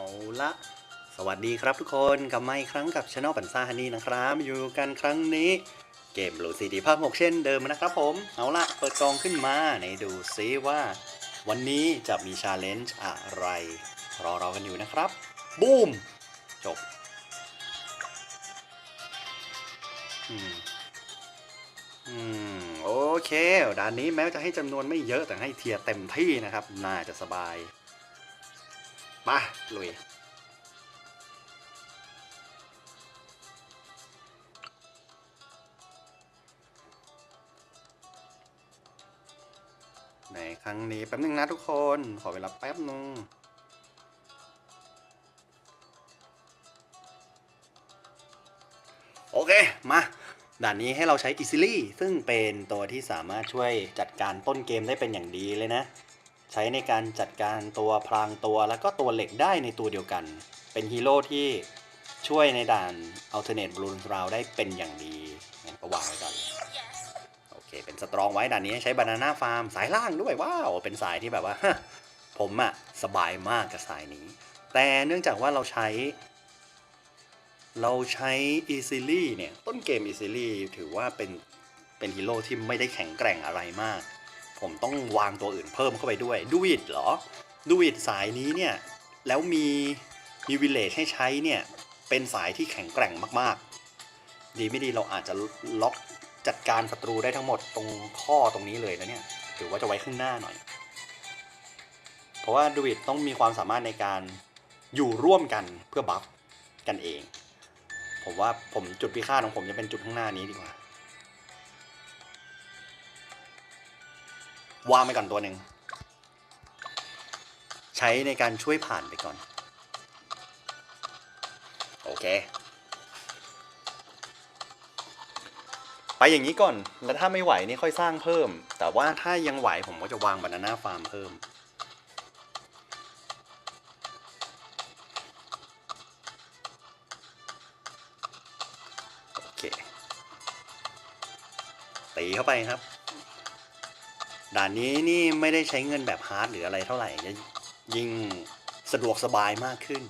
าละสวัสดีครับทุกคนกลับมาอีกครั้งกับช anel ปันซ่าฮันนี่นะครับ อยู่กันครั้งนี้เกมบลูซีดีภาค6เช่นเดิมนะครับผม เอาละเปิดกองขึ้นมาในดูซิว่า วันนี้จะมีชาเลนจ์อะไร รอรอกันอยู่นะครับ บูม จบอืมอืมโอเคด่านนี้แม้จะให้จำนวนไม่เยอะแต่ให้เทียเต็มที่นะครับ น่าจะสบาย มาลุยในครั้งนี้แป๊บนึงนะทุกคน ขอเวลาแป๊บนึงโอเค มาด่านนี้ให้เราใช้ Easily ซึ่งเป็นตัวที่สามารถช่วยจัดการต้นเกมได้เป็นอย่างดีเลยนะ ใช้ในการจัดการตัวพรางตัวแล้วก็ตัวเหล็กได้ในตัวเดียวกัน เป็นฮีโร่ที่ช่วยในด่าน Alternate Balloon Round ได้เป็นอย่างดีงั้นก็วางไว้ก่อนโอเค เป็นสตรองไว้ด่านนี้ใช้บานาน่าฟาร์มสายล่างด้วยว้าวเป็นสายที่แบบว่าผมอะสบายมากกับสายนี้ แต่เนื่องจากว่าเราใช้ เราใช้ Easily เนี่ย ต้นเกม Easily ถือว่าเป็นเป็นฮีโร่ที่ไม่ได้แข็งแกร่งอะไรมาก ผมต้องวางตัวอื่นเพิ่มเข้าไปด้วยดูอิดเหรอดูอิดสายนี้เนี่ย แล้วมีมีวิลเลจให้ใช้เนี่ย เป็นสายที่แข็งแกร่งมากๆ ดีไม่ดีเราอาจจะล็อกจัดการศัตรูได้ทั้งหมดตรงข้อตรงนี้เลยนะเนี่ยถือว่าจะไว้ข้างหน้าหน่อย เพราะว่าดูอิดต้องมีความสามารถในการอยู่ร่วมกันเพื่อบัฟกันเอง ผมว่าผมจุดพิฆาตของผมจะเป็นจุดข้างหน้านี้ดีกว่า วางไปก่อนตัวหนึ่ง ใช้ในการช่วยผ่านไปก่อน โอเค ไปอย่างนี้ก่อน แล้วถ้าไม่ไหวนี่ค่อยสร้างเพิ่ม แต่ว่าถ้ายังไหวผมก็จะวางบานาน่าฟาร์มเพิ่มโอเคตีเข้าไปครับ ด่านนี้นี่ไม่ได้ใช้เงินแบบฮาร์ดหรืออะไรเท่าไหร่จะยิ่งสะดวกสบายมากขึ้น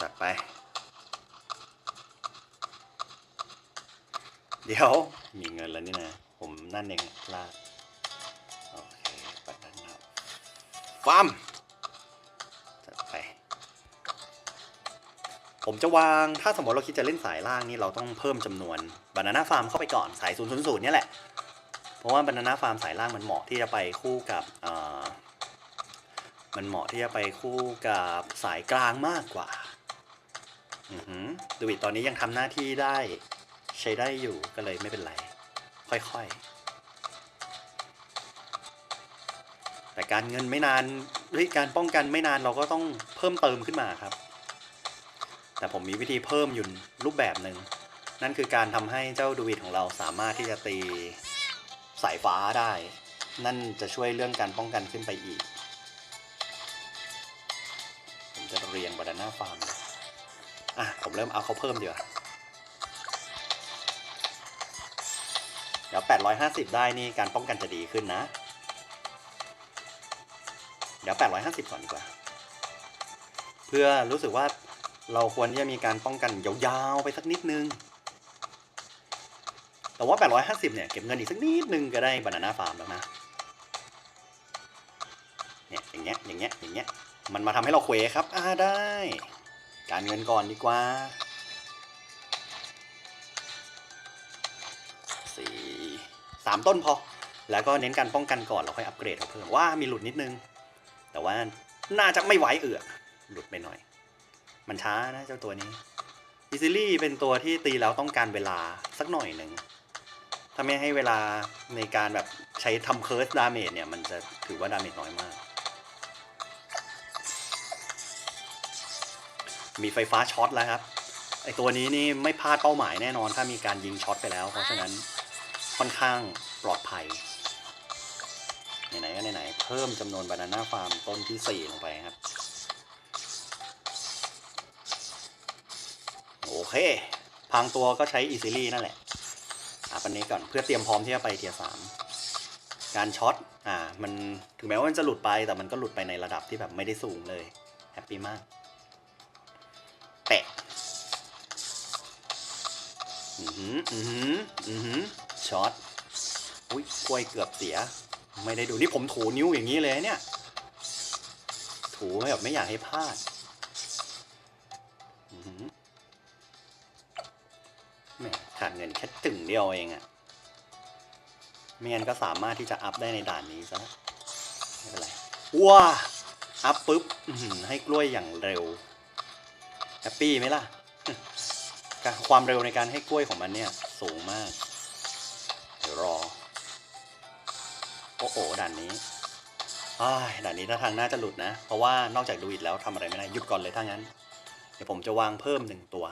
จัดไป เดี๋ยว มีเงินแล้วนี่นะ ผมนั่นเองพลาดโอเคปัดด้านหน้าฟาร์ม ผมจะวางถ้าสมมติเราคิดจะเล่นสายล่างนี่เราต้องเพิ่มจำนวนบานาน่าฟาร์มเข้าไปก่อนสาย0 0 0เนี่แหละ เพราะว่าบานาน่าฟาร์มสายล่างมันเหมาะที่จะไปคู่กับมันเหมาะที่จะไปคู่กับสายกลางมากกว่าดูวิดตอนนี้ยังทำหน้าที่ได้ใช้ได้อยู่ก็เลยไม่เป็นไร ค่อยๆ แต่การเงินไม่นานเฮ้ยการป้องกันไม่นานเราก็ต้องเพิ่มเติมขึ้นมาครับ แต่ผมมีวิธีเพิ่มอยู่รูปแบบหนึ่ง นั่นคือการทำให้เจ้าดูวิดของเราสามารถที่จะตีสายฟ้าได้ นั่นจะช่วยเรื่องการป้องกันขึ้นไปอีก ผมจะเรียงบานาน่าฟาร์มอะ ผมเริ่มเอาเขาเพิ่มดีกว่าเดี๋ยว 850 ได้นี่การป้องกันจะดีขึ้นนะ เดี๋ยว 850 ก่อนดีกว่า เพื่อรู้สึกว่า เราควรที่จะมีการป้องกันยาวๆไปสักนิดนึง แต่ว่า 850 เนี่ย เก็บเงินอีกสักนิดนึงก็ได้บานาน่าฟาร์มแล้วนะ เนี่ย อย่างเงี้ย อย่างเงี้ย อย่างเงี้ย มันมาทำให้เราเควครับ อ่าได้ การเงินก่อนดีกว่า สี่สามต้นพอ แล้วก็เน้นการป้องกันก่อนเราค่อยอัปเกรดเอาเพิ่มว่ามีหลุดนิดนึง แต่ว่าน่าจะไม่ไหวเอือหลุดไปหน่อย มันช้านะเจ้าตัวนี้อิซิลี่เป็นตัวที่ตีแล้วต้องการเวลาสักหน่อยหนึ่ง ถ้าไม่ให้เวลาในการแบบใช้ทำเคิร์สดาเมจเนี่ย มันจะถือว่าดาเมจน้อยมาก มีไฟฟ้าช็อตแล้วครับ ไอตัวนี้นี่ไม่พลาดเป้าหมายแน่นอนถ้ามีการยิงช็อตไปแล้ว เพราะฉะนั้นค่อนข้างปลอดภัย ไหนๆก็ไหนๆเพิ่มจำนวนบานาน่าฟาร์มต้นที่ 4 ลงไปครับ เคพรางตัวก็ใช้อีซิลี่นั่นแหละอัพอันนี้ก่อนเพื่อเตรียมพร้อมที่จะไปเทียร์สามการช็อตอ่ามันถึงแม้ว่ามันจะหลุดไปแต่มันก็หลุดไปในระดับที่แบบไม่ได้สูงเลยแฮปปี้มากแปะอือหืออือหืออือหือช็อตอุ้ยกล้วยเกือบเสีย ไม่ได้ดูนี่ผมถูนิ้วอย่างนี้เลยเนี่ย ถูแบบไม่อยากให้พลาด นแค่ตึงเดียวเองอะไม่งั้นก็สามารถที่จะอัพได้ในด่านนี้ซะไม่เป็นไรว้าอัพปุ๊บให้กล้วยอย่างเร็วแฮปปี้ไหมล่ะความเร็วในการให้กล้วยของมันเนี่ยสูงมาก เดี๋ยวรอ โอ้โหด่านนี้อ้ด่านนี้ถ้าทางน่าจะหลุดนะ เพราะว่านอกจากดูอิดแล้วทำอะไรไม่ได้หยุดก่อนเลยถ้างั้น เดี๋ยวผมจะวางเพิ่มหนึ่งตัว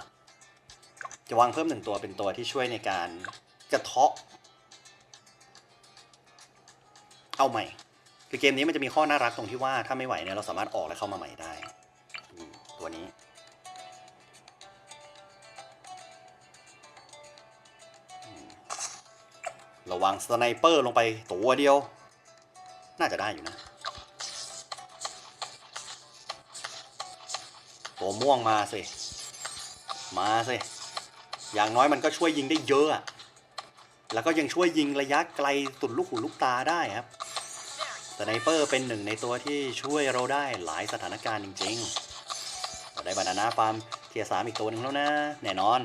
จะวางเพิ่มหนึ่งตัวเป็นตัวที่ช่วยในการกระเทาะ เอาใหม่ คือเกมนี้มันจะมีข้อน่ารักตรงที่ว่าถ้าไม่ไหวเนี่ยเราสามารถออกและเข้ามาใหม่ได้ ตัวนี้ ระวังสไนเปอร์ลงไปตัวเดียว น่าจะได้อยู่นะตัวม่วงมาสิ มาสิ อย่างน้อยมันก็ช่วยยิงได้เยอะ แล้วก็ยังช่วยยิงระยะไกลสุดลูกหูลูกตาได้ครับสไนเปอร์เป็นหนึ่งในตัวที่ช่วยเราได้หลายสถานการณ์จริงๆเราได้บานาน่าฟาร์มเทียร์สามอีกตัวหนึ่งแล้วนะ แน่นอน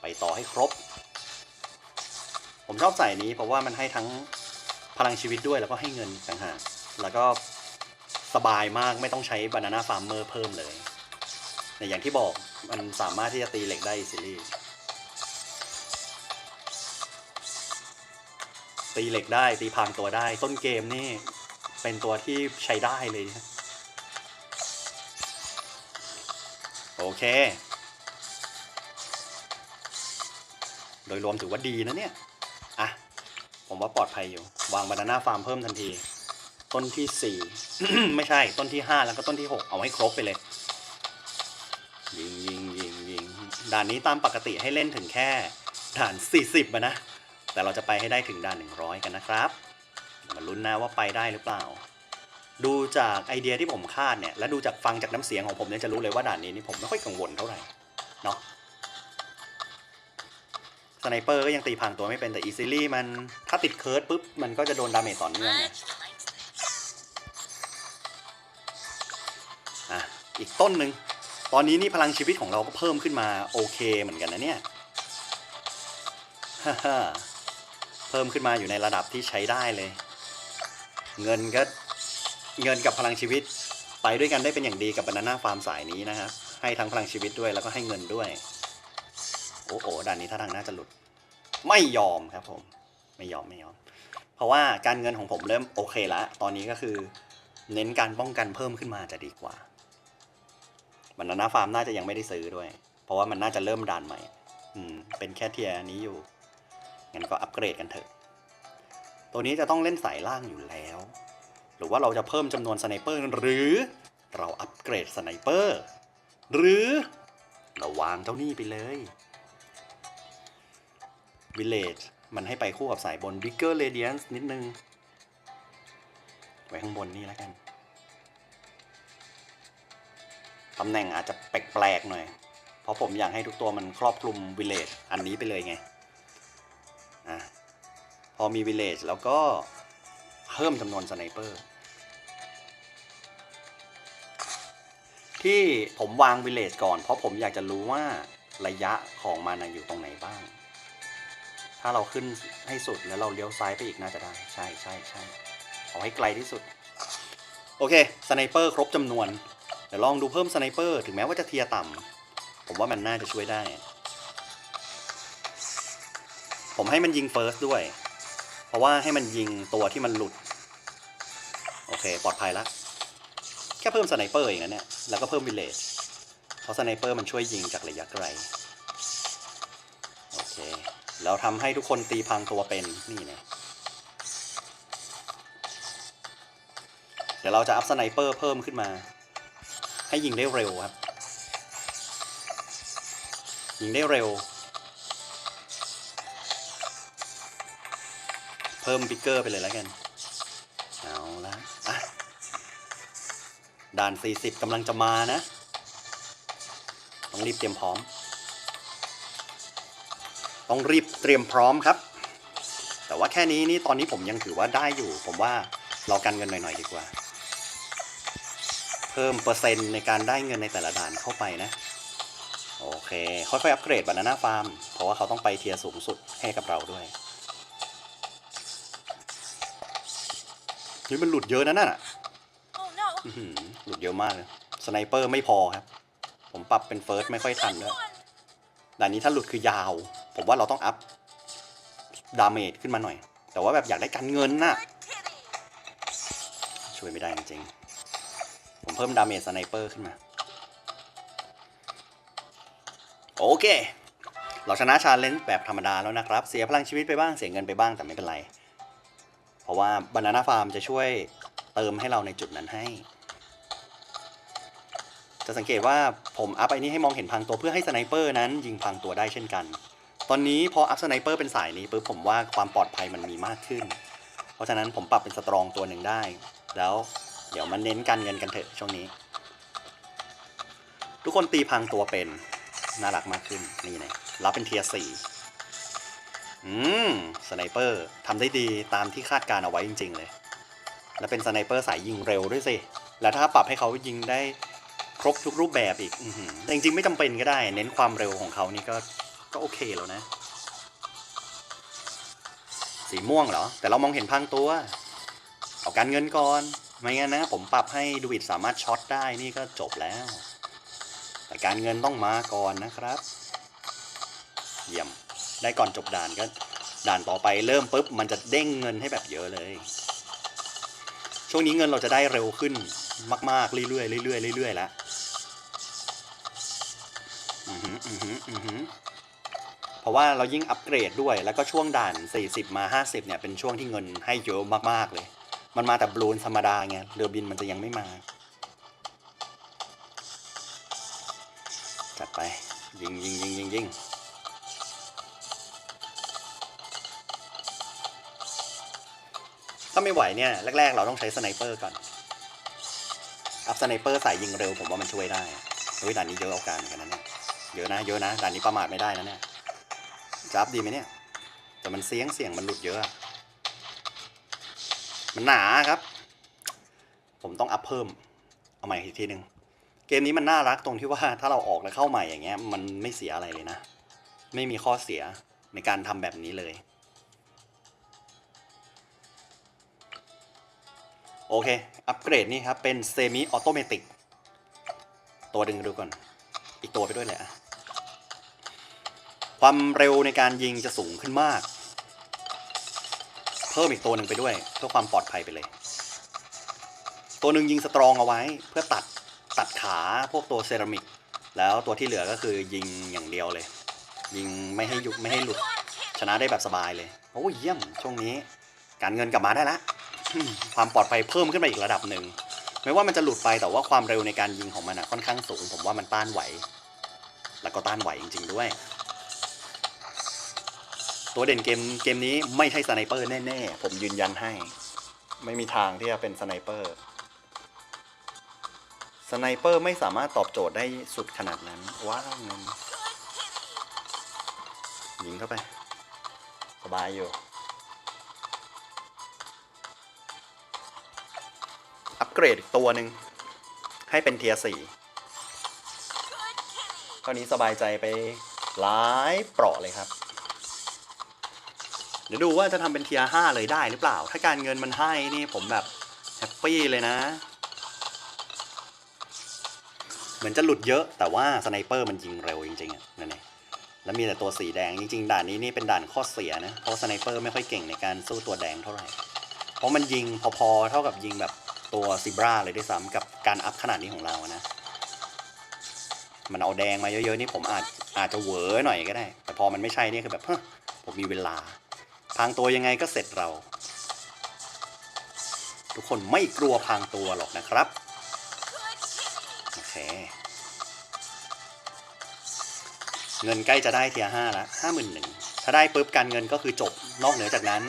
ไปต่อให้ครบ ผมชอบใส่นี้เพราะว่ามันให้ทั้งพลังชีวิตด้วยแล้วก็ให้เงินต่างหากแล้วก็สบายมากไม่ต้องใช้บานาน่าฟาร์มเมอร์เพิ่มเลย แต่อย่างที่บอกมันสามารถที่จะตีเหล็กได้ซีรีส์ ตีเหล็กได้ตีพรางตัวได้ ต้นเกมนี่ เป็นตัวที่ใช้ได้เลยนะโอเค โดยรวมถือว่าดีนะเนี่ย อะ ผมว่าปลอดภัยอยู่ วางบานาน่าฟาร์มเพิ่มทันที ต้นที่สี่ไม่ใช่ต้นที่ห้าแล้วก็ต้นที่หกเอาให้ครบไปเลย ยิงยิงยิงยิงด่านนี้ตามปกติให้เล่นถึงแค่ ด่านสี่สิบนะ แต่เราจะไปให้ได้ถึงด่านหนึ่งร้อยกันนะครับมาลุ้นนะว่าไปได้หรือเปล่า ดูจากไอเดียที่ผมคาดเนี่ย และดูจากฟังจากน้ำเสียงของผมเนี่ยจะรู้เลยว่าด่านนี้นี่ผมไม่ค่อยกังวลเท่าไหร่เนาะสไนเปอร์ก็ยังตีพังตัวไม่เป็นแต่อีซิลี่มันถ้าติดเคิร์ดปุ๊บ มันก็จะโดนดาเมจต่อเนื่องไงอะอีกต้นหนึ่งตอนนี้นี่พลังชีวิตของเราก็เพิ่มขึ้นมาโอเคเหมือนกันนะเนี่ยฮ่าฮ่า เพิ่มขึ้นมาอยู่ในระดับที่ใช้ได้เลย เงินก็เงินกับพลังชีวิต ไปด้วยกันได้เป็นอย่างดีกับบานาน่าฟาร์มสายนี้นะครับ ให้ทั้งพลังชีวิตด้วยแล้วก็ให้เงินด้วย โอ้โหด่านนี้ท่าทางน่าจะหลุด ไม่ยอมครับผม ไม่ยอมไม่ยอม เพราะว่าการเงินของผมเริ่มโอเคแล้วตอนนี้ก็คือ เน้นการป้องกันเพิ่มขึ้นมาจะดีกว่าบานาน่าฟาร์มน่าจะยังไม่ได้ซื้อด้วย เพราะว่ามันน่าจะเริ่มด่านใหม่ อืม เป็นแค่เทียร์นี้อยู่ งั้นก็อัปเกรดกันเถอะ ตัวนี้จะต้องเล่นสายล่างอยู่แล้ว หรือว่าเราจะเพิ่มจำนวนสไนเปอร์หรือเราอัปเกรดสไนเปอร์หรือเราวางเจ้านี่ไปเลย Village มันให้ไปคู่กับสายบน Bigger Radiance นิดนึง ไว้ข้างบนนี่แล้วกัน ตำแหน่งอาจจะแปลกๆหน่อย เพราะผมอยากให้ทุกตัวมันครอบคลุม Village อันนี้ไปเลยไง อมี Village แล้วก็เพิ่มจำนวนสไนเปอร์ ที่ผมวาง Village ก่อน เพราะผมอยากจะรู้ว่าระยะของมันอยู่ตรงไหนบ้าง ถ้าเราขึ้นให้สุดแล้วเราเลี้ยวซ้ายไปอีกน่าจะได้ ใช่ใช่ใช่เอาให้ไกลที่สุด โอเคสไนเปอร์ครบจำนวน เดี๋ยวลองดูเพิ่มสไนเปอร์ถึงแม้ว่าจะเทียต่ำผมว่ามันน่าจะช่วยได้ ผมให้มันยิงเฟิร์สด้วย เพราะว่าให้มันยิงตัวที่มันหลุด โอเค ปลอดภัยแล้วแค่เพิ่มสไนเปอร์เองนะเนี่ย แล้วก็เพิ่มวิลเลจเพราะสไนเปอร์มันช่วยยิงจากระยะไกล โอเค แล้วทำให้ทุกคนตีพังตัวเป็นนี่เนี่ยเดี๋ยวเราจะอัพสไนเปอร์เพิ่มขึ้นมา ให้ยิงได้เร็วครับ ยิงได้เร็ว เพิ่มปิกเกอร์ไปเลยแล้วกัน เอาละอะด่าน 40กำลังจะมานะ ต้องรีบเตรียมพร้อม ต้องรีบเตรียมพร้อมครับ แต่ว่าแค่นี้นี่ตอนนี้ผมยังถือว่าได้อยู่ ผมว่าเรากันเงินหน่อยๆดีกว่า เพิ่มเปอร์เซ็นต์ในการได้เงินในแต่ละด่านเข้าไปนะโอเค ค่อยๆอัปเกรดบานาน่าฟาร์ม เพราะว่าเขาต้องไปเทียร์สูงสุดให้กับเราด้วย นี่มันหลุดเยอะนะนั่นอะ Oh no! อื้อหือหลุดเยอะมากเลยสไนเปอร์ไม่พอครับ ผมปรับเป็นเฟิร์สไม่ค่อยทันด้วย One! ด่านนี้ถ้าหลุดคือยาว ผมว่าเราต้องอัพดาเมจขึ้นมาหน่อย แต่ว่าแบบอยากได้การเงินน่ะ Good kitty! ช่วยไม่ได้จริงๆ ผมเพิ่มดาเมจสไนเปอร์ขึ้นมา โอเค เราชนะชาเลนจ์แบบธรรมดาแล้วนะครับ เสียพลังชีวิตไปบ้าง เสียเงินไปบ้างแต่ไม่เป็นไรเพ ราะว่าบานาน่าฟาร์มจะช่วยเติมให้เราในจุดนั้นให้ จะสังเกตว่าผมอัพไอ้นี้ให้มองเห็นพังตัวเพื่อให้สไนเปอร์นั้นยิงพังตัวได้เช่นกัน ตอนนี้พออัพสไนเปอร์เป็นสายนี้ปุ๊บผมว่าความปลอดภัยมันมีมากขึ้น เพราะฉะนั้นผมปรับเป็นสตรองตัวหนึ่งได้ แล้วเดี๋ยวมันเน้นการเงินกันเถอะช่วงนี้ ทุกคนตีพังตัวเป็นน่ารักมากขึ้นนี่นะรับเป็นเทียร์สี่ อืมสไนเปอร์ทำได้ดีตามที่คาดการเอาไว้จริง ๆ เลย และเป็นสไนเปอร์สายยิงเร็วด้วยสิ แล้วถ้าปรับให้เขายิงได้ครบทุกรูปแบบอีกอืแต่จริงๆไม่จำเป็นก็ได้ เน้นความเร็วของเขานี่ก็ก็โอเคแล้วนะ สีม่วงเหรอ แต่เรามองเห็นพังตัว เอาการเงินก่อน ไม่งั้นนะ ผมปรับให้ดูวิดสามารถช็อตได้นี่ก็จบแล้ว แต่การเงินต้องมาก่อนนะครับ เยี่ยม ได้ก่อนจบด่านก็ด่านต่อไปเริ่มปุ๊บมันจะเด้งเงินให้แบบเยอะเลย ช่วงนี้เงินเราจะได้เร็วขึ้นมาก ๆ เรื่อยๆเรื่อยๆเรื่อยๆแล้วอือหืออือหืออือหือเพราะว่าเรายิ่งอัปเกรดด้วยแล้วก็ช่วงด่าน 40 มา 50 เนี่ยเป็นช่วงที่เงินให้เยอะมากๆเลย มันมาแต่บลูนธรรมดาไงเรือบินมันจะยังไม่มา จัดไป ยิงยิงยิงยิงยิง ถ้าไม่ไหวเนี่ยแรกๆ เราต้องใช้สไนเปอร์ก่อน อัพสไนเปอร์สายยิงเร็วผมว่ามันช่วยได้เฮ้ยด่านนี้เยอะเอาการเหมือนกันนะเนี่ย เยอะนะเยอะนะด่านนี้ประมาทไม่ได้นะเนี่ยจะอัพดีไหมเนี่ย แต่มันเสียงเสียงมันหลุดเยอะอะ มันหนาครับ ผมต้องอัพเพิ่ม เอาใหม่อีกทีหนึ่งเกมนี้มันน่ารักตรงที่ว่าถ้าเราออกแล้วเข้าใหม่อย่างเงี้ยมันไม่เสียอะไรเลยนะ ไม่มีข้อเสียในการทำแบบนี้เลย โอเค อัปเกรดนี่ครับ เป็นเซมิออโตเมติก ตัวดึงดูก่อน อีกตัวไปด้วยเลยอะความเร็วในการยิงจะสูงขึ้นมาก เพิ่มอีกตัวหนึ่งไปด้วย เพื่อความปลอดภัยไปเลย ตัวหนึ่งยิงสตรองเอาไว้เพื่อตัดตัดขาพวกตัวเซรามิก แล้วตัวที่เหลือก็คือยิงอย่างเดียวเลย ยิงไม่ให้หยุดไม่ให้หลุด ชนะได้แบบสบายเลย โอ้ยเยี่ยมช่วงนี้ การเงินกลับมาได้ละ ความปลอดภัยเพิ่มขึ้นมาอีกระดับหนึ่งไม่ว่ามันจะหลุดไปแต่ว่าความเร็วในการยิงของมันอะค่อนข้างสูง ผมว่ามันต้านไหว แล้วก็ต้านไหวจริง ๆ ด้วย ตัวเด่นเกมเกมนี้ไม่ใช่สไนเปอร์แน่ๆ ผมยืนยันให้ ไม่มีทางที่จะเป็นสไนเปอร์สไนเปอร์ไม่สามารถตอบโจทย์ได้สุดขนาดนั้น ว้าวเงินยิงเข้าไป สบายอยู่ อัปเกรดอีกตัวหนึ่งให้เป็นเทียสี่คราวนี้สบายใจไปหลายเปราะเลยครับ เดี๋ยวดูว่าจะทำเป็นเทียห้าเลยได้หรือเปล่า ถ้าการเงินมันให้นี่ผมแบบแฮปปี้เลยนะ เหมือนจะหลุดเยอะแต่ว่าสไนเปอร์มันยิงเร็วจริงๆอะนั่นเองแล้วมีแต่ตัวสีแดงจริงๆด่านนี้นี่เป็นด่านข้อเสียนะ เพราะสไนเปอร์ไม่ค่อยเก่งในการสู้ตัวแดงเท่าไหร่ เพราะมันยิงพอๆเท่ากับยิงแบบ ตัวซิบราเลยด้วยซ้ำกับการอัพขนาดนี้ของเรานะ มันเอาแดงมาเยอะๆนี่ผมอาจอาจจะเหวอหน่อยก็ได้ แต่พอมันไม่ใช่นี่คือแบบเฮ้ยผมมีเวลา พางตัวยังไงก็เสร็จเรา ทุกคนไม่กลัวพางตัวหรอกนะครับ โอเค เงินใกล้จะได้เทียห้าละห้าหมื่นหนึ่งถ้าได้ปุ๊บการเงินก็คือจบนอกเหนือจากนั้น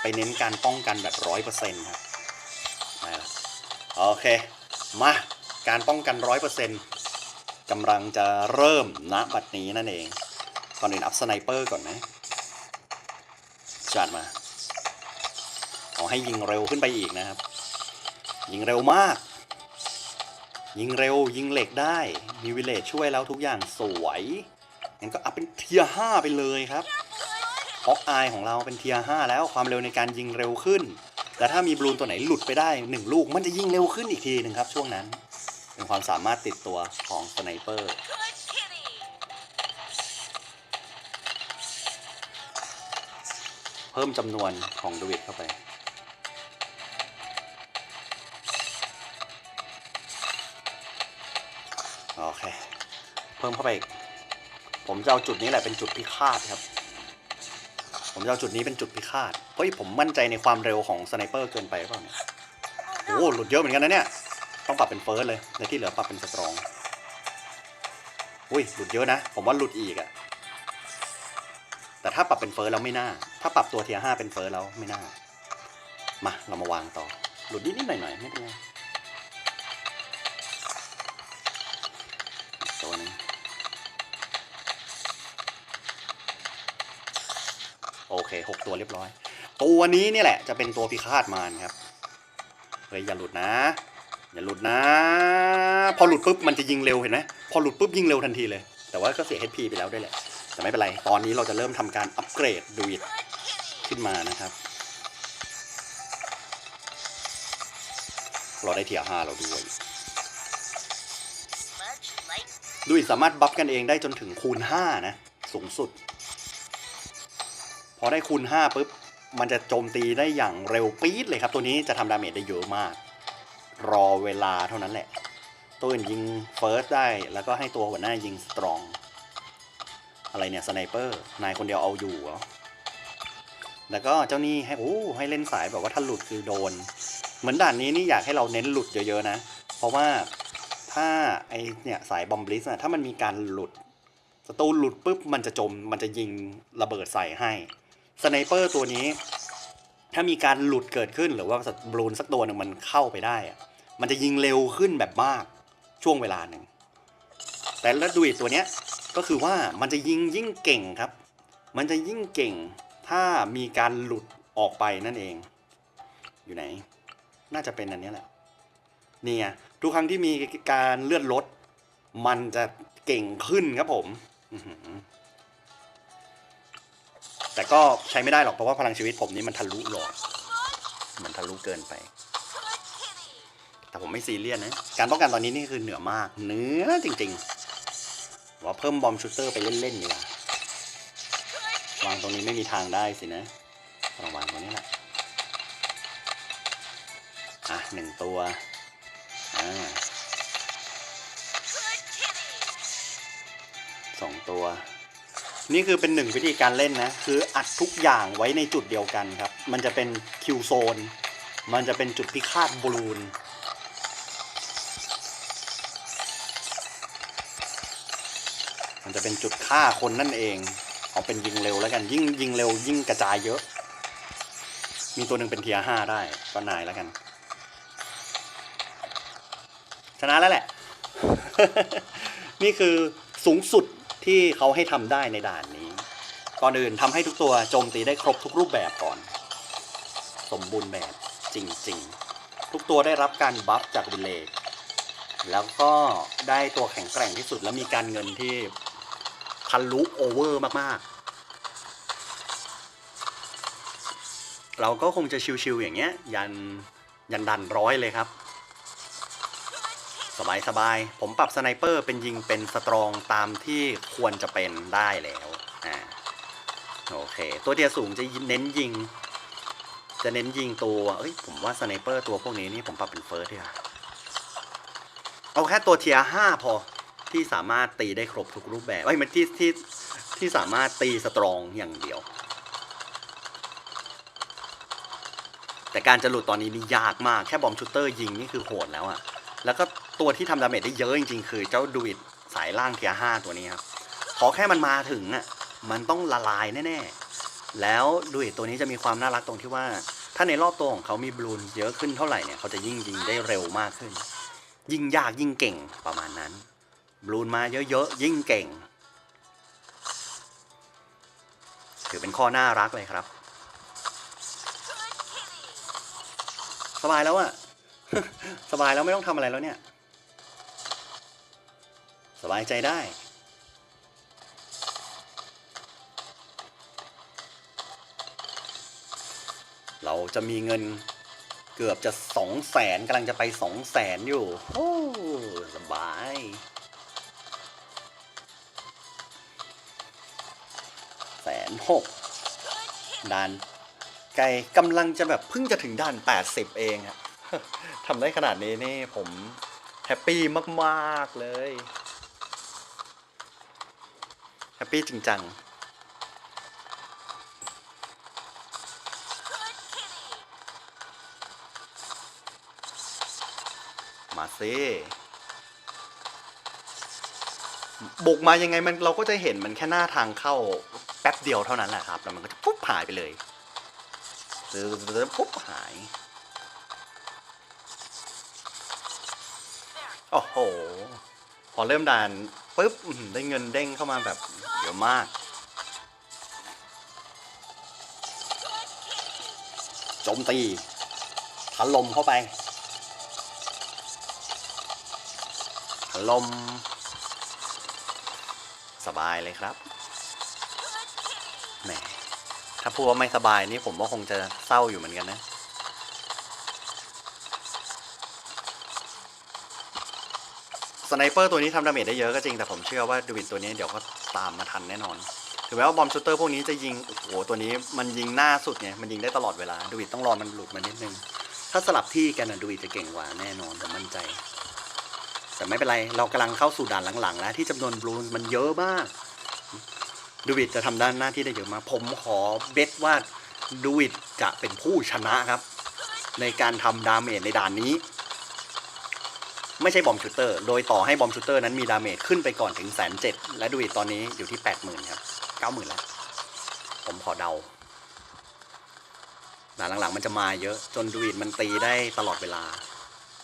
ไปเน้นการป้องกันแบบร้อยเปอร์เซ็นต์ครับ โอเค มาการป้องกันร้อยเปอร์เซ็นต์กำลังจะเริ่มณบัดนี้นั่นเอง ก่อนอื่นอัพสไนเปอร์ก่อนนะจัดมาขอให้ยิงเร็วขึ้นไปอีกนะครับ ยิงเร็วมาก ยิงเร็วยิงเหล็กได้ มีวิเลจช่วยแล้วทุกอย่างสวยงั้นก็อัพเป็นเทียห้าไปเลยครับฮอกอายของเราเป็นเทียห้าแล้วความเร็วในการยิงเร็วขึ้น แต่ถ้ามีบลูนตัวไหนหลุดไปได้หนึ่งลูก มันจะยิงเร็วขึ้นอีกทีหนึ่งครับ ช่วงนั้น เป็นความสามารถติดตัวของสไนเปอร์เพิ่มจำนวนของดวิดเข้าไปโอเค เพิ่มเข้าไป ผมจะเอาจุดนี้แหละเป็นจุดพิฆาตครับ ผมจะเอาจุดนี้เป็นจุดพิฆาต เฮ้ยผมมั่นใจในความเร็วของสไนเปอร์เกินไปหรือเปล่าเนี่ยโอ้หลุดเยอะเหมือนกันนะเนี่ย ต้องปรับเป็นเฟิร์สเลย ในที่เหลือปรับเป็นสตรอง อุ้ยหลุดเยอะนะ ผมว่าหลุดอีกอะแต่ถ้าปรับเป็นเฟิร์สแล้วไม่น่า ถ้าปรับตัวเทียห้าเป็นเฟิร์สแล้วไม่น่า มาเรามาวางต่อ หลุดนิดนิดหน่อยหน่อยไม่เป็นไร อเคหกตัวเรียบร้อย ตัวนี้นี่แหละจะเป็นตัวพิฆาตมารครับเฮ้ยอย่าหลุดนะ อย่าหลุดนะ พอหลุดปุ๊บมันจะยิงเร็วเห็นไหมพอหลุดปุ๊บยิงเร็วทันทีเลย แต่ว่าก็เสีย HP ไปแล้วด้วยแหละ แต่ไม่เป็นไร ตอนนี้เราจะเริ่มทำการอัปเกรดดูอิดขึ้นมานะครับเราได้เทียร์ห้าเราด้วย ดูอิดสามารถบัฟกันเองได้จนถึงคูณ 5 นะ สูงสุด อได้คูณ5ปุ๊บมันจะโจมตีได้อย่างเร็วปี๊ดเลยครับ ตัวนี้จะทำดาเมจได้เยอะมาก รอเวลาเท่านั้นแหละ ตัวอื่นยิงเฟิร์สได้แล้วก็ให้ตัวหัวหน้ายิงสตรอง อะไรเนี่ยสไนเปอร์นายคนเดียวเอาอยู่เหรอแล้วก็เจ้านี่ให้โอ้ให้เล่นสายแบบว่าถ้าหลุดคือโดน เหมือนด่านนี้นี่อยากให้เราเน้นหลุดเยอะๆนะ เพราะว่าถ้าไอเนี่ยสายบอมบลิสอะถ้ามันมีการหลุดศัตรูหลุดปุ๊บมันจะจมมันจะยิงระเบิดใส่ให้ สไนเปอร์ตัวนี้ ถ้ามีการหลุดเกิดขึ้นหรือว่าสัตว์บลูนสักตัวหนึ่งมันเข้าไปได้อะมันจะยิงเร็วขึ้นแบบมากช่วงเวลาหนึ่ง แต่ล้วดูอีกตัวเนี้ยก็คือว่ามันจะยิงยิ่งเก่งครับ มันจะยิ่งเก่ง ถ้ามีการหลุดออกไปนั่นเอง อยู่ไหน น่าจะเป็นอันนี้แหละนี่ไงทุกครั้งที่มีการเลื่อนรถมันจะเก่งขึ้นครับผม แต่ก็ใช้ไม่ได้หรอกเพราะว่าพลังชีวิตผมนี่มันทะลุหลอดมันทะลุเกินไป แต่ผมไม่ซีเรียสนะ การป้องกันตอนนี้นี่คือเหนือมากเหนือจริงๆ ว่าเพิ่มบอมชูเตอร์ไปเล่นๆดีกว่าวางตรงนี้ไม่มีทางได้สินะลองวางตรงนี้แหละอะหนึ่งตัวอ่าสองตัว นี่คือเป็นหนึ่งวิธีการเล่นนะ คืออัดทุกอย่างไว้ในจุดเดียวกันครับ มันจะเป็นคิวโซน มันจะเป็นจุดพิฆาตบลูนมันจะเป็นจุดฆ่าคนนั่นเอง เอาเป็นยิงเร็วแล้วกัน ยิ่งยิงเร็วยิ่งกระจายเยอะ มีตัวหนึ่งเป็นเทียห้าได้ก็นายแล้วกัน ชนะแล้วแหละ นี่คือสูงสุด ที่เขาให้ทำได้ในด่านนี้ ก่อนอื่นทำให้ทุกตัวโจมตีได้ครบทุกรูปแบบก่อน สมบูรณ์แบบจริงๆ ทุกตัวได้รับการบัฟจากวิลเลจแล้วก็ได้ตัวแข็งแกร่งที่สุดและมีการเงินที่ทะลุโอเวอร์มากๆ เราก็คงจะชิวๆอย่างเงี้ย ยันยันดันร้อยเลยครับ สบายสบายๆผมปรับสไนเปอร์เป็นยิงเป็นสตรองตามที่ควรจะเป็นได้แล้วอ่าโอเค ตัวเทียสูงจะเน้นยิง จะเน้นยิงตัว เอ้ย ผมว่าสไนเปอร์ตัวพวกนี้นี่ผมปรับเป็นเฟิร์สดีกว่าเอาแค่ตัวเทียห้าพอที่สามารถตีได้ครบทุกรูปแบบเอ้ยมันที่ที่ที่สามารถตีสตรองอย่างเดียว แต่การจะหลุดตอนนี้นี่ยากมาก แค่บอมชูเตอร์ยิงนี่คือโหดแล้วอะแล้วก็ ตัวที่ทำดาเมจได้เยอะจริงๆ คือเจ้าดูอิดสายล่างเทียห้าตัวนี้ครับขอแค่มันมาถึงอะมันต้องละลายแน่ๆ แล้วดูอิตัวนี้จะมีความน่ารักตรงที่ว่า ถ้าในรอบตัวของเขามีบลูนเยอะขึ้นเท่าไหร่เนี่ยเขาจะยิ่งยิงได้เร็วมากขึ้น ยิ่งยากยิ่งเก่งประมาณนั้น บลูนมาเยอะๆยิ่งเก่ง ถือเป็นข้อน่ารักเลยครับ สบายแล้วอะสบายแล้วไม่ต้องทำอะไรแล้วเนี่ย สบายใจได้ เราจะมีเงินเกือบจะสองแสนกำลังจะไปสองแสนอยู่โอ้สบาย แสนหกด่านไกลกำลังจะแบบเพิ่งจะถึงด่าน 80 เองอะทำได้ขนาดนี้นี่ผมแฮปปี้มาก ๆ เลย แฮปปี้จริงจัง มาซิบุกมายังไงมันเราก็จะเห็นมันแค่หน้าทางเข้าแป๊บเดียวเท่านั้นแหละครับ แล้วมันก็จะปุ๊บหายไปเลยซื้อปุ๊บหาย โอ้โห พอเริ่มด่านปุ๊บได้เงินเด้งเข้ามาแบบ เยอะมาก โจมตีถล่มเข้าไปถล่มสบายเลยครับแหมถ้าพูดว่าไม่สบายนี่ผมว่าคงจะเศร้าอยู่เหมือนกันนะ สไนเปอร์ตัวนี้ทำดาเมจได้เยอะก็จริงแต่ผมเชื่อว่าดูวินตัวนี้เดี๋ยวก็ ตามมาทันแน่นอนถึงแม้ว่าบอมชูเตอร์พวกนี้จะยิง โอ้โห ตัวนี้มันยิงหน้าสุดไง มันยิงได้ตลอดเวลา ดูวินต้องรอมันหลุดมานิดนึง ถ้าสลับที่กันนะดูวินจะเก่งกว่าแน่นอนผมมั่นใจ แต่ไม่เป็นไร เรากำลังเข้าสู่ด่านหลังๆ แล้ว ที่จำนวนบลูนมันเยอะมาก ดูวิดจะทำด้านหน้าที่ได้เยอะมาก ผมขอเบทว่าดูวิดจะเป็นผู้ชนะครับ ในการทำดาเมจในด่านนี้ ไม่ใช่บอมชูเตอร์ โดยต่อให้บอมชูเตอร์นั้นมีดาเมจขึ้นไปก่อนถึงแสนเจ็ดและดูวิดตอนนี้อยู่ที่แปดหมื่นครับเก้าหมื่นแล้ว ผมขอเดาด่หลังๆมันจะมาเยอะจนดูวิดมันตีได้ตลอดเวลา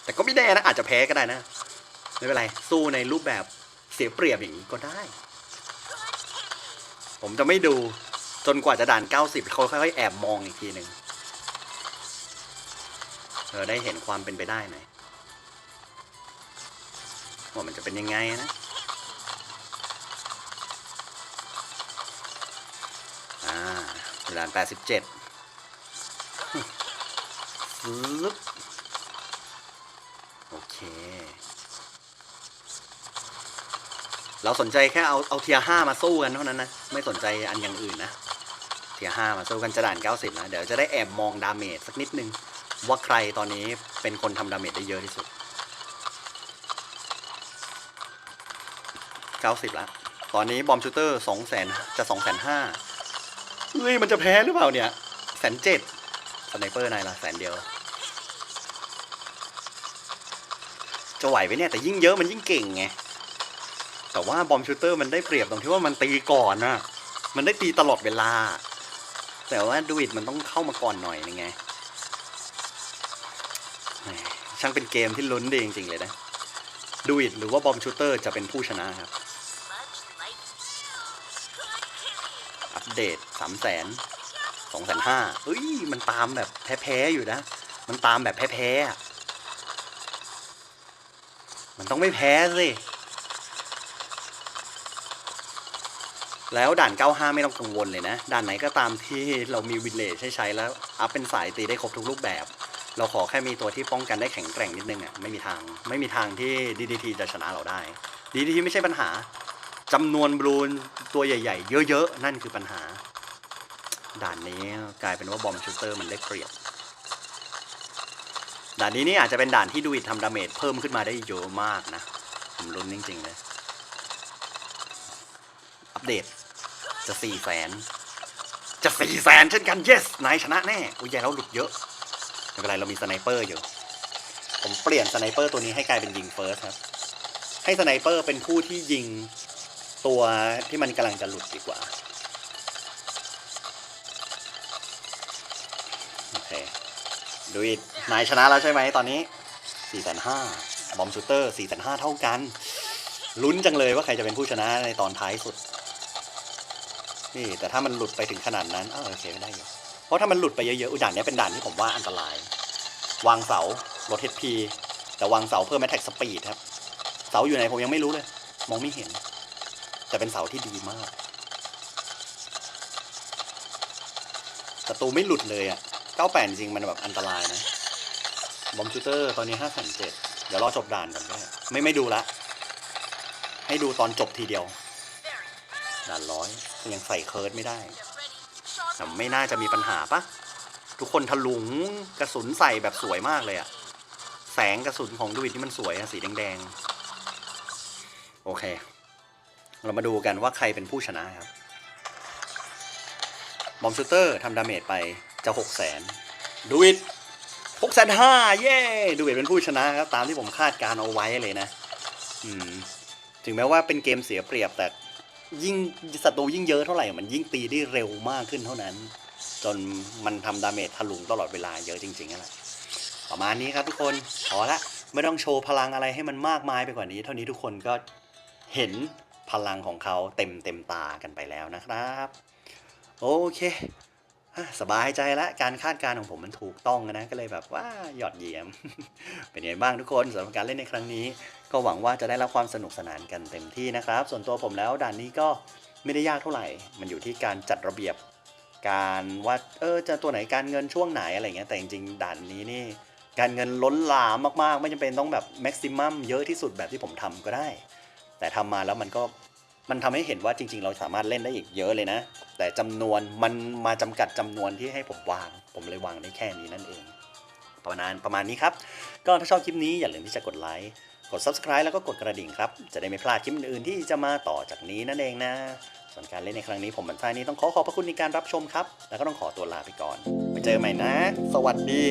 แต่ก็ไม่แน่นะอาจจะแพ้ก็ได้นะ ไม่เป็นไร สู้ในรูปแบบเสียเปรียบอย่างนี้ก็ได้ ผมจะไม่ดูจนกว่าจะด่าน 90เขาค่อยๆแอบมองอีกทีหนึ่งเออได้เห็นความเป็นไปได้หน่อย ว่ามันจะเป็นยังไงนะอ่าด่าน87ฟึบโอเค เราสนใจแค่เอาเอาเทียห้ามาสู้กันเท่านั้นนะ ไม่สนใจอันอย่างอื่นนะ เทียห้ามาสู้กันจะด่านเก้าสิบนะ เดี๋ยวจะได้แอบมองดาเมจสักนิดนึง ว่าใครตอนนี้เป็นคนทำดาเมจได้เยอะที่สุด เก้าสิบละตอนนี้บอมชูเตอร์สองแสนจะสองแสนห้าเฮ้ย มันจะแพ้หรือเปล่าเนี่ยแสนเจ็ดสไนเปอร์นายละแสนเดียว จะไหวไหมเนี่ย แต่ยิ่งเยอะมันยิ่งเก่งไง แต่ว่าบอมชูเตอร์มันได้เปรียบตรงที่ว่ามันตีก่อนนะมันได้ตีตลอดเวลา แต่ว่าดูอิดมันต้องเข้ามาก่อนหน่อยนึงไง ช่างเป็นเกมที่ลุ้นดีจริงๆเลยนะดูอิดหรือว่าบอมชูเตอร์จะเป็นผู้ชนะครับ อัปเดตสามแสนสองแสนห้าเอ้ย มันตามแบบแพ้ๆอยู่นะ มันตามแบบแพ้ๆมันต้องไม่แพ้สิ แล้วด่าน 95 ไม่ต้องกังวลเลยนะ ด่านไหนก็ตามที่เรามีวิลเลจให้ใช้แล้ว อัพเป็นสายตีได้ครบทุกรูปแบบ เราขอแค่มีตัวที่ป้องกันได้แข็งแกร่งนิดนึงอะ ไม่มีทาง ไม่มีทางที่ DDT จะชนะเราได้ DDT ไม่ใช่ปัญหา จำนวนบลูนตัวใหญ่ ๆ เยอะ ๆ นั่นคือปัญหา ด่านนี้กลายเป็นว่าบอมชูเตอร์มันได้เปรียบ ด่านนี้นี่อาจจะเป็นด่านที่ดูอิดทำดาเมจเพิ่มขึ้นมาได้เยอะมากนะ ผมลุ้นจริง ๆ เลย อัปเดต จะสี่แสนจะสี่แสนเช่นกัน yes นายชนะแน่อุ้ยแย่แล้วหลุดเยอะไม่เป็นไรเรามีสไนเปอร์อยู่ ผมเปลี่ยนสไนเปอร์ตัวนี้ให้กลายเป็นยิงเฟิร์สครับ ให้สไนเปอร์เป็นผู้ที่ยิง ตัวที่มันกำลังจะหลุดดีกว่าโอเคดูอีกนายชนะแล้วใช่ไหมตอนนี้4 5 0 0 0บอมชูเตอร์4 5 0 0เท่ากัน ลุ้นจังเลยว่าใครจะเป็นผู้ชนะในตอนท้ายสุด นี่แต่ถ้ามันหลุดไปถึงขนาดนั้นเออโอเคไม่ได้อยู่เพราะถ้ามันหลุดไปเยอะๆอุยด่านนี้เป็นด่านที่ผมว่าอันตราย วางเสาลด HP แต่วางเสาเพิ่ม attack speed ครับ เสาอยู่ไหนผมยังไม่รู้เลย มองไม่เห็น แต่เป็นเสาที่ดีมากศัตรูไม่หลุดเลยอะ่ะ98จริงมันแบบอันตรายนะ บอมชูเตอร์ตอนนี้5 7 0 0เดี๋ยวรอจบด่านก่อนก็ได้ไม่ไม่ดูละ ให้ดูตอนจบทีเดียว ด่านร้อยยังใส่เคิร์ดไม่ได้แต่ไม่น่าจะมีปัญหาปะทุกคนทะลุงกระสุนใส่แบบสวยมากเลยอะแสงกระสุนของดูวิดที่มันสวยอะสีแดงๆ โอเค เรามาดูกันว่าใครเป็นผู้ชนะครับ บอมชูเตอร์ทำดาเมจไปจะหกแสนดูวิดหกแสนห้าเย้ดูวิดเป็นผู้ชนะครับ ตามที่ผมคาดการเอาไว้เลยนะ อืม ถึงแม้ว่าเป็นเกมเสียเปรียบแต่ยิ่งศัตรูยิ่งเยอะเท่าไหร่ มันยิ่งตีได้เร็วมากขึ้นเท่านั้น จนมันทำดาเมจถลุงตลอดเวลาเยอะจริงๆนั่นแหละประมาณนี้ครับทุกคนพอละไม่ต้องโชว์พลังอะไรให้มันมากมายไปกว่านี้ เท่านี้ทุกคนก็เห็น พลังของเขาเต็มเต็มตากันไปแล้วนะครับ โอเคสบายใจแล้วการคาดการณ์ของผมมันถูกต้องนะก็เลยแบบว่าหยอดเยี่ยม เป็นไงบ้างทุกคนสำหรับการเล่นในครั้งนี้ ก็หวังว่าจะได้รับความสนุกสนานกันเต็มที่นะครับ ส่วนตัวผมแล้วด่านนี้ก็ไม่ได้ยากเท่าไหร่ มันอยู่ที่การจัดระเบียบ การว่าเออจะตัวไหนการเงินช่วงไหนอะไรเงี้ยแต่จริงๆด่านนี้นี่ การเงินล้นหลามมากๆ ไม่จำเป็นต้องแบบแม็กซิมัมเยอะที่สุดแบบที่ผมทำก็ได้ แต่ทำมาแล้วมันก็มันทำให้เห็นว่าจริง ๆ เราสามารถเล่นได้อีกเยอะเลยนะ แต่จำนวนมันมาจำกัดจำนวนที่ให้ผมวาง ผมเลยวางได้แค่นี้นั่นเอง ประมาณประมาณนี้ครับ ก็ถ้าชอบคลิปนี้อย่าลืมที่จะกดไลค์กด subscribe แล้วก็กดกระดิ่งครับ จะได้ไม่พลาดคลิปอื่นๆที่จะมาต่อจากนี้นั่นเองนะส่วนการเล่นในครั้งนี้ผมบรรทายนี้ต้องขอขอบพระคุณในการรับชมครับ แล้วก็ต้องขอตัวลาไปก่อนไปเจอใหม่นะ สวัสดี